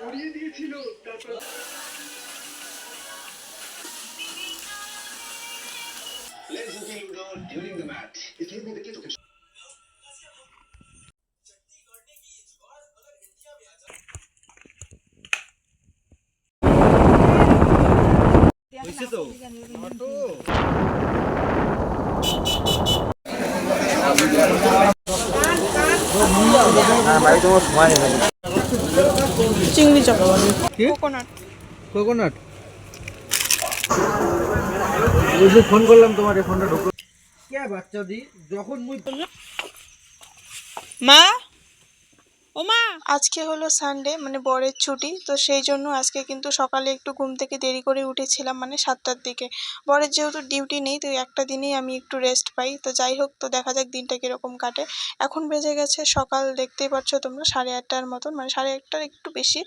পরিয়ে দিয়েছিল তারপর Ladies and gentlemen, during the match, it gave the kid চিংড়ি চকোবালি কি? কোকোনাট ফোন করলাম তোমার এই ফোনটা ঢুকলো কে বাচ্চা দি যখন মুই মা? ও মা আজকে হলো সানডে মানে বরের ছুটি তো সেই জন্য আজকে কিন্তু সকালে একটু ঘুম থেকে দেরি করে উঠেছিলাম মানে সাতটার দিকে। বরের যেহেতু ডিউটি নেই তো একটা দিনেই আমি একটু রেস্ট পাই তো যাই হোক তো দেখা যাক দিনটা কীরকম কাটে। এখন বেজে গেছে সকাল দেখতেই পাচ্ছ তোমরা সাড়ে আটটার মতন মানে সাড়ে আটটার একটু বেশি।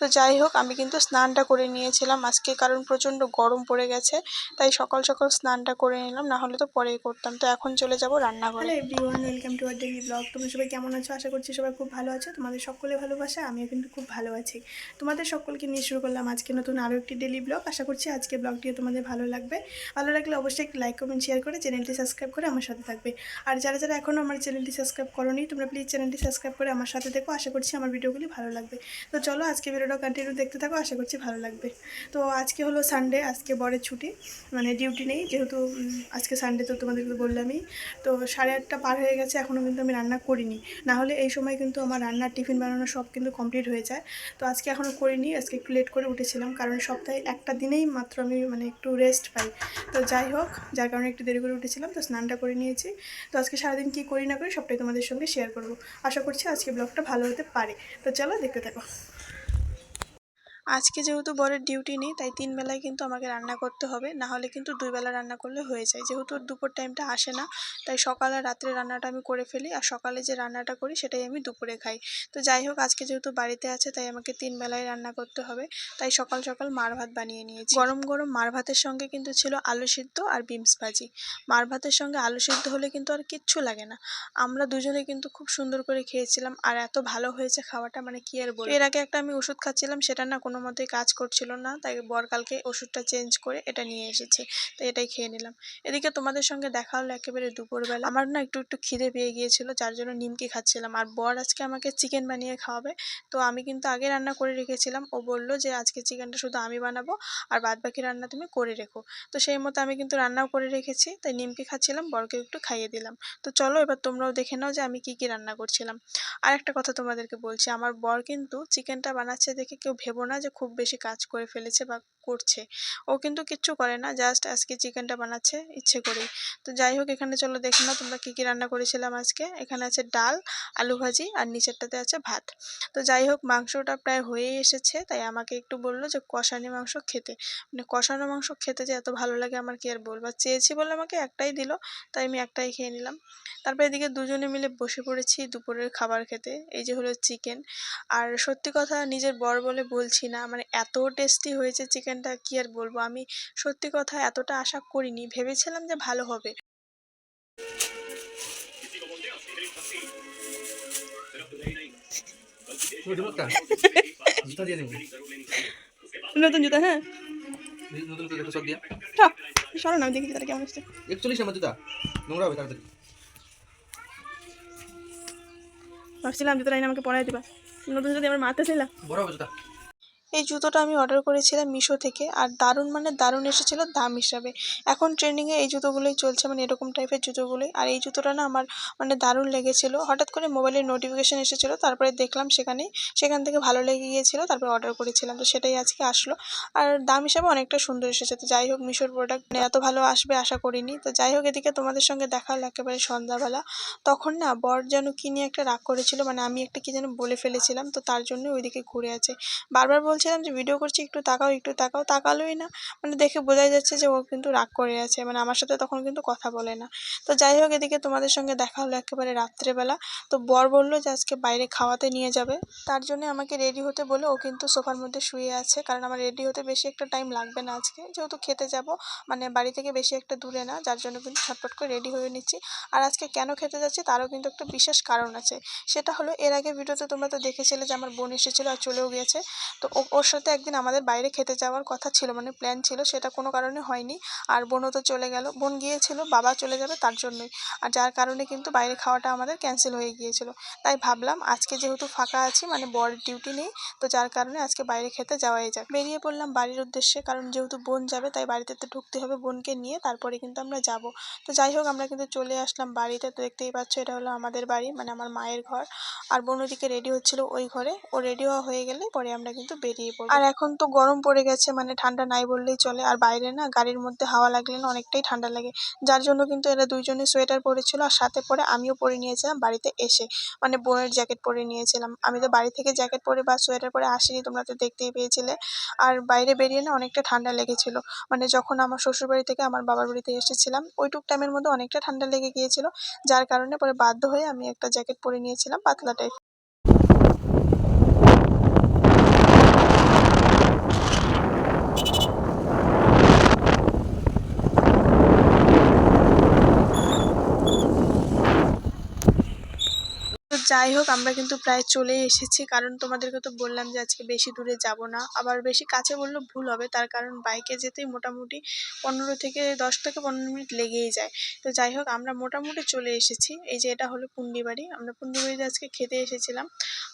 তো যাই হোক আমি কিন্তু স্নানটা করে নিয়েছিলাম আজকে কারণ প্রচণ্ড গরম পড়ে গেছে তাই সকাল সকাল স্নানটা করে নিলাম না হলে তো পরেই করতাম। তো এখন চলে যাব রান্নাঘরে। Hello everyone welcome to our daily blog তোমরা সবাই কেমন আছো? আশা করছি সবাই খুব ভালো আছো। তোমাদের সকলে ভালোবাসা, আমিও কিন্তু খুব ভালো আছি। তোমাদের সকলকে নিয়ে শুরু করলাম আজকে নতুন আরও একটি ডেলি ব্লগ আশা করছি আজকে ব্লগটিও তোমাদের ভালো লাগবে। ভালো লাগলে অবশ্যই একটি লাইক কমেন্ট শেয়ার করে চ্যানেলটি সাবস্ক্রাইব করে আমার সাথে থাকবে। আর যারা যারা এখনও আমার চ্যানেলটি সাবস্ক্রাইব করোনি, তোমরা প্লিজ চ্যানেলটি সাবস্ক্রাইব করে আমার সাথে দেখো আশা করছি আমার ভিডিওগুলি ভালো লাগবে। তো চলো আজকে ভিডিওটা কন্টিনিউ দেখতে থাকো, আশা করছি ভালো লাগবে। তো আজকে হলো সানডে আজকে বরের ছুটি মানে ডিউটি নেই, যেহেতু আজকে সানডে তো তোমাদেরকে বললামই। তো সাড়ে আটটা পার হয়ে গেছে এখনও কিন্তু আমি রান্না করিনি। না হলে এই সময় কিন্তু আমার রান্নার টিফিন বানানো সব কিন্তু কমপ্লিট হয়ে যায়। তো আজকে এখনও করিনি, আজকে একটু লেট করে উঠেছিলাম, কারণ সপ্তাহে একটা দিনেই মাত্র আমি মানে একটু রেস্ট পাই। তো যাই হোক, যার কারণে একটু দেরি করে উঠেছিলাম, তো স্নানটা করে নিয়েছি। তো আজকে সারাদিন কী করি না করি সবটাই তোমাদের সঙ্গে শেয়ার করব। আশা করছি আজকে ব্লগটা ভালো হতে পারে। তো চলো দেখতে থাকো। আজকে যেহেতু বরের ডিউটি নেই, তাই তিন বেলায় কিন্তু আমাকে রান্না করতে হবে। না হলে কিন্তু দুই বেলা রান্না করলে হয়ে যায়। যেহেতু দুপুর টাইমটা আসে না, তাই সকাল আর রাত্রে রান্নাটা আমি করে ফেলি। আর সকালে যে রান্নাটা করি, সেটাই আমি দুপুরে খাই। তো যাই হোক, আজকে যেহেতু বাড়িতে আছে, তাই আমাকে তিন বেলায় রান্না করতে হবে। তাই সকাল সকাল মার ভাত বানিয়ে নিয়েছি। গরম গরম মার ভাতের সঙ্গে কিন্তু ছিল আলু সিদ্ধ আর বিমস ভাজি। মার ভাতের সঙ্গে আলু সিদ্ধ হলে কিন্তু আর কিচ্ছু লাগে না। আমরা দুজনে কিন্তু খুব সুন্দর করে খেয়েছিলাম। আর এত ভালো হয়েছে খাওয়াটা মানে কি আর বলব? এর আগে একটা আমি ওষুধ খাচ্ছিলাম, সেটা না মতেই কাজ করছিল না। তাই বর কালকে ওষুধটা চেঞ্জ করে এটা নিয়ে এসেছি। তো এটাই খেয়ে নিলাম। এদিকে তোমাদের সঙ্গে দেখা হলো একেবারে দুপুরবেলা। আমার না একটু একটু খিদে পেয়ে গিয়েছিল, যার জন্য নিমকি খাচ্ছিলাম। আর বর আজকে আমাকে চিকেন বানিয়ে খাওয়াবে। তো আমি কিন্তু আগে রান্না করে রেখেছিলাম। ও বলল যে, আজকে চিকেনটা শুধু আমি বানাবো, আর বাদ বাকি রান্না তুমি করে রেখো। তো সেই মতো আমি কিন্তু রান্নাও করে রেখেছি। তাই নিমকি খাচ্ছিলাম বরকে একটু খাইয়ে দিলাম। তো চলো এবার তোমরাও দেখে নাও যে আমি কি কি রান্না করছিলাম। আর একটা কথা তোমাদেরকে বলছি, আমার বর কিন্তু চিকেনটা বানাচ্ছে দেখে কেউ ভেবো না যে খুব বেশি কাজ করে ফেলেছে বা করছে। ও কিন্তু কিচ্ছু করে না জাস্ট আজকে চিকেনটা বানাচ্ছে, ইচ্ছে করেই। তো যাই হোক, এখানে চলো দেখে নাও তোমরা কী কী রান্না করেছিলাম আজকে। এখানে আছে ডাল, আলু ভাজি আর নিচেরটাতে আছে ভাত। তো যাই হোক, মাংসটা প্রায় হয়েই এসেছে, তাই আমাকে একটু বলল যে কষানি মাংস খেতে। মানে কষানো মাংস খেতে যে এত ভালো লাগে আমার কি আর বলব? চেয়েছি বলে আমাকে একটাই দিল, তাই আমি একটাই খেয়ে নিলাম। তারপর এদিকে দুজনে মিলে বসে পড়েছি দুপুরের খাবার খেতে, এই যে হলো চিকেন। আর সত্যি কথা নিজের বর বলে বলছি না মানে এত টেস্টি হয়েছে চিকেনটা কি আর বলব? আমি সত্যি কথা এতটা আশা করিনি ভেবেছিলাম যে ভালো হবে। জুতা নতুন জুতা হ্যাঁ। নতুন জুতা সব দিয়ে। সরো না আমি দেখি জুতাটা কেমন আসছে একচল্লিশ আমার জুতা নোংরা হবে তাড়াতাড়ি। ভাবছিলাম জুতোটা এনে আমাকে পরাই দিবা। নতুন যদি আমার মারতে ছিলাম বড় হবে জুতা। এই জুতোটা আমি অর্ডার করেছিলাম মিশো থেকে আর দারুণ মানে দারুণ এসেছিল দাম হিসাবে। এখন ট্রেন্ডিংয়ে এই জুতোগুলোই চলছে মানে এরকম টাইপের জুতোগুলোই। আর এই জুতোটা না আমার মানে দারুণ লেগেছিল। হঠাৎ করে মোবাইলের নোটিফিকেশান এসেছিল, তারপরে দেখলাম সেখানে সেখান থেকে ভালো লেগে গিয়েছিল, তারপরে অর্ডার করেছিলাম। তো সেটাই আজকে আসলো। আর দাম হিসাবে অনেকটা সুন্দর এসেছে। তো যাই হোক, মিশোর প্রোডাক্ট এত ভালো আসবে আশা করিনি। তো যাই হোক, এদিকে তোমাদের সঙ্গে দেখা হলো একেবারে সন্ধ্যাবেলা। তখন না বর যেন কি নিয়ে একটা রাগ করেছিল মানে আমি একটা কি যেন বলে ফেলেছিলাম, তো তার জন্য ওইদিকে ঘুরে আছে। বারবার বলছে বলছিলাম যে ভিডিও করছি, একটু তাকাও একটু তাকাও। তাকালোই না। মানে দেখে বোঝাই যাচ্ছে যে ও কিন্তু রাগ করে আছে। মানে আমার সাথে তখন কিন্তু কথা বলে না। তো যাই হোক, এদিকে তোমাদের সঙ্গে দেখা হলো একেবারে রাত্রেবেলা। তো বর বলল যে আজকে বাইরে খাওয়াতে নিয়ে যাবে। তার জন্য আমাকে রেডি হতে বলে ও কিন্তু সোফার মধ্যে শুয়ে আছে। কারণ আমার রেডি হতে বেশি একটা টাইম লাগবে না আজকে। যেহেতু খেতে যাব মানে বাড়ি থেকে বেশি একটা দূরে না, যার জন্য কিন্তু ছটপট করে রেডি হয়ে নিচ্ছি। আর আজকে কেন খেতে যাচ্ছি তারও কিন্তু একটা বিশেষ কারণ আছে। সেটা হলো, এর আগে ভিডিওতে তোমরা তো দেখেছিলে যে আমার বোন এসেছিল আর চলেও গিয়েছে। তো ওর সাথে একদিন আমাদের বাইরে খেতে যাওয়ার কথা ছিল মানে প্ল্যান ছিল, সেটা কোনো কারণে হয়নি। আর বোনও তো চলে গেল। বোন গিয়েছিল, বাবা চলে যাবে তার জন্যই। আর যার কারণে কিন্তু বাইরে খাওয়াটা আমাদের ক্যান্সেল হয়ে গিয়েছিল। তাই ভাবলাম আজকে যেহেতু ফাঁকা আছি মানে বর ডিউটি নেই, তো যার কারণে আজকে বাইরে খেতে যাওয়াই যাক। বেরিয়ে পড়লাম বাড়ির উদ্দেশ্যে, কারণ যেহেতু বোন যাবে, তাই বাড়িতে তো ঢুকতে হবে বোনকে নিয়ে, তারপরে কিন্তু আমরা যাব। তো যাই হোক, আমরা কিন্তু চলে আসলাম বাড়িতে। তো দেখতেই পাচ্ছ, এটা হলো আমাদের বাড়ি মানে আমার মায়ের ঘর। আর বোন ওদিকে রেডি হচ্ছিল ওই ঘরে। ও রেডি হওয়া হয়ে গেলে পরে আমরা কিন্তু বেরিয়ে আর এখন তো গরম পড়ে গেছে মানে ঠান্ডা নাই বললেই চলে। আর বাইরে না গাড়ির মধ্যে হাওয়া লাগলে না অনেকটাই ঠান্ডা লাগে। যার জন্য কিন্তু এরা দুইজনে সোয়েটার পরেছিল আর সাথে পরে আমিও পরে নিয়েছিলাম বাড়িতে এসে। মানে বোনের জ্যাকেট পরে নিয়েছিলাম। আমি তো বাড়ি থেকে জ্যাকেট পরে বা সোয়েটার পরে আসিনি, তোমরা তো দেখতেই পেয়েছিলে। আর বাইরে বেরিয়ে না অনেকটা ঠান্ডা লেগেছিল। মানে যখন আমার শ্বশুর বাড়ি থেকে আমার বাবার বাড়িতে এসেছিলাম, ওইটুক টাইমের মধ্যে অনেকটা ঠান্ডা লেগে গিয়েছিল। যার কারণে পরে বাধ্য হয়ে আমি একটা জ্যাকেট পরে নিয়েছিলাম পাতলা টাইপ যাই হোক, আমরা কিন্তু প্রায় চলেই এসেছি। কারণ তোমাদেরকে তো বললাম যে আজকে বেশি দূরে যাব না। আবার বেশি কাছে বললেও ভুল হবে। তার কারণ বাইকে যেতেই মোটামুটি পনেরো থেকে দশ থেকে পনেরো মিনিট লেগেই যায়। তো যাই হোক, আমরা মোটামুটি চলে এসেছি। এই যে এটা হলো পুন্ডিবাড়ি। আমরা পুন্ডিবাড়িতে আজকে খেতে এসেছিলাম।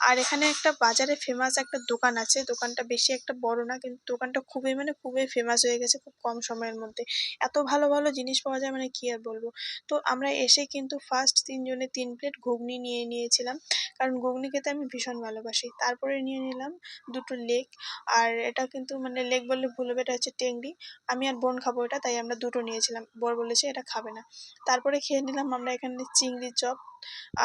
আর এখানে একটা বাজারে ফেমাস একটা দোকান আছে। দোকানটা বেশি একটা বড় না, কিন্তু দোকানটা খুবই মানে খুবই ফেমাস হয়ে গেছে খুব কম সময়ের মধ্যে। এত ভালো ভালো জিনিস পাওয়া যায় মানে কি আর বলব? তো আমরা এসে কিন্তু ফার্স্ট তিনজনে তিন প্লেট ঘুগনি নিয়ে নিয়েছিলাম। কারণ ঘুগনি খেতে আমি ভীষণ ভালোবাসি। তারপরে নিয়ে নিলাম দুটো লেগ আর এটা কিন্তু মানে লেগ বললে ভুল হবে, এটা হচ্ছে টেংরি আমি আর বোন খাব এটা, তাই আমরা দুটো নিয়েছিলাম। বর বলেছে এটা খাবে না। তারপরে খেয়ে নিলাম আমরা এখানে চিংড়ি চপ।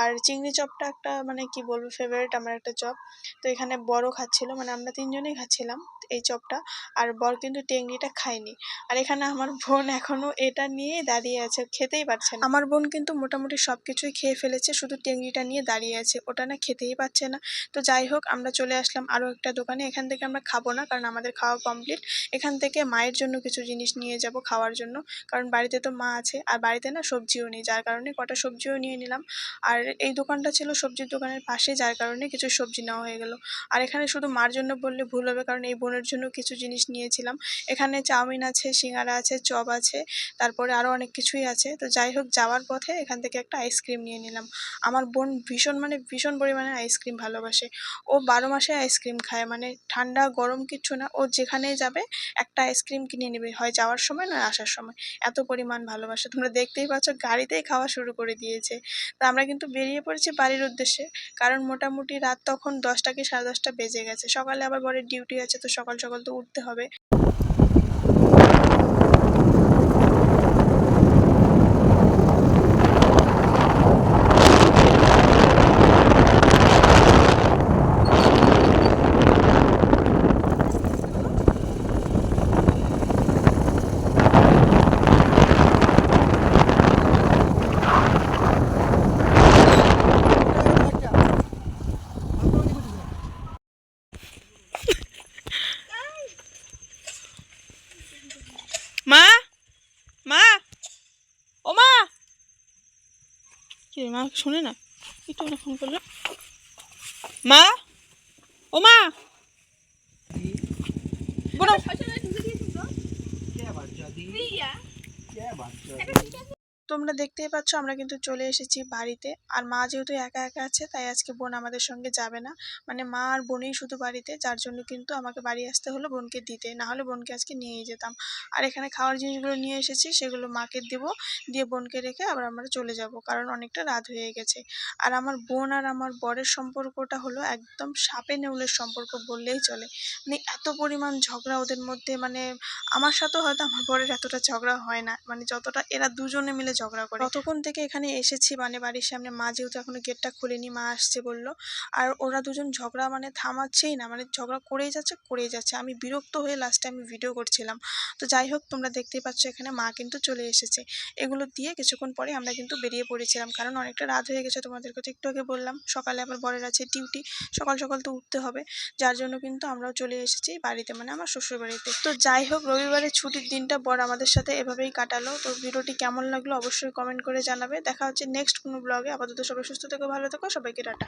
আর চিংড়ি চপটা একটা মানে কি বলব ফেভারিট আমার একটা চপ। তো এখানে বড় খাচ্ছিল মানে আমরা তিনজনেই খাচ্ছিলাম এই চপটা, আর বর কিন্তু টেংরিটা খায়নি। আর এখানে আমার বোন এখনও এটা নিয়ে দাঁড়িয়ে আছে, খেতেই পারছে না। আমার বোন কিন্তু মোটামুটি সব কিছুই খেয়ে ফেলেছে, শুধু টেংরিটা নিয়ে দাঁড়িয়ে আছে, ওটা না খেতেই পাচ্ছে না। তো যাই হোক, আমরা চলে আসলাম আরও একটা দোকানে, এখান থেকে আমরা খাব না, কারণ আমাদের খাওয়া কমপ্লিট এখান থেকে মায়ের জন্য কিছু জিনিস নিয়ে যাব খাওয়ার জন্য, কারণ বাড়িতে তো মা আছে, আর বাড়িতে না সবজিও নেই, যার কারণে কটা সবজিও নিয়ে নিলাম। আর এই দোকানটা ছিল সবজির দোকানের পাশে, যার কারণে কিছু সবজি নেওয়া হয়ে গেল। আর এখানে শুধু মার জন্য বললে ভুল হবে, কারণ এই বোনের জন্য কিছু জিনিস নিয়েছিলাম। এখানে চাউমিন আছে, সিঙ্গারা আছে, চপ আছে, তারপরে আরও অনেক কিছুই আছে। তো যাই হোক, যাওয়ার পথে এখান থেকে একটা আইসক্রিম নিয়ে নিলাম। আমার বোন ভীষণ মানে ভীষণ পরিমাণে আইসক্রিম ভালোবাসে। ও বারো মাসে আইসক্রিম খায় মানে ঠান্ডা, গরম কিচ্ছু না, ও যেখানেই যাবে একটা আইসক্রিম কিনে নেবে, হয় যাওয়ার সময় নয় আসার সময়। এত পরিমাণ ভালোবাসে। তোমরা দেখতেই পাচ্ছ, গাড়িতেই খাওয়া শুরু করে দিয়েছে। তো আমরা কিন্তু বেরিয়ে পড়েছি বাড়ির উদ্দেশ্যে। কারণ মোটামুটি রাত তখন দশটা কি সাড়ে দশটা বেজে গেছে। সকালে আবার বরের ডিউটি আছে, তো সকাল সকাল তো উঠতে হবে মা মা ও মা কি রে, মা শোনে না? একটু না ফোন করল। মা? ও মা! বলো। তোমরা দেখতেই পাচ্ছ, আমরা কিন্তু চলে এসেছি বাড়িতে। আর মা যেহেতু একা একা আছে, তাই আজকে বোন আমাদের সঙ্গে যাবে না। মানে মা আর বোনই শুধু বাড়িতে, যার জন্য কিন্তু আমাকে বাড়ি আসতে হলো বোনকে দিতে। না হলে বোনকে আজকে নিয়েই যেতাম। আর এখানে খাওয়ার জিনিসগুলো নিয়ে এসেছি, সেগুলো মাকে দেবো, দিয়ে বোনকে রেখে আবার আমরা চলে যাব, কারণ অনেকটা রাত হয়ে গেছে। আর আমার বোন আর আমার বরের সম্পর্কটা হলো একদম সাপে নেউলের সম্পর্ক বললেই চলে। মানে এত পরিমাণ ঝগড়া ওদের মধ্যে মানে আমার সাথেও হয়তো আমার বরের এতটা ঝগড়া হয় না। মানে যতটা, এরা দুজনে মিলে ঝগড়া করে। ততক্ষণ থেকে এখানে এসেছি মানে বাড়ির সামনে। মা যেহেতু এখনও গেটটা খুলেনি, মা আসছে বলল। আর ওরা দুজন ঝগড়া মানে থামাচ্ছেই না মানে ঝগড়া করেই যাচ্ছে করেই যাচ্ছে। আমি বিরক্ত হয়ে লাস্টে আমি ভিডিও করছিলাম। তো যাই হোক, তোমরা দেখতেই পাচ্ছ এখানে মা কিন্তু চলে এসেছে। এগুলো দিয়ে কিছুক্ষণ পরে আমরা কিন্তু বেরিয়ে পড়েছিলাম। কারণ অনেকটা রাত হয়ে গেছে তোমাদেরকে তো একটু আগে বললাম। সকালে আবার বরের আছে ডিউটি সকাল সকাল তো উঠতে হবে। যার জন্য কিন্তু আমরাও চলে এসেছি বাড়িতে মানে আমার শ্বশুর বাড়িতে তো যাই হোক, রবিবারের ছুটির দিনটা বর আমাদের সাথে এভাবেই কাটালো। তো ভিডিওটি কেমন লাগল অবশ্যই কমেন্ট করে জানাবে। দেখা হচ্ছে নেক্সট কোনো ব্লগে আপাতত সবাই সুস্থ থেকো, ভালো থেকো। সবাইকে টাটা।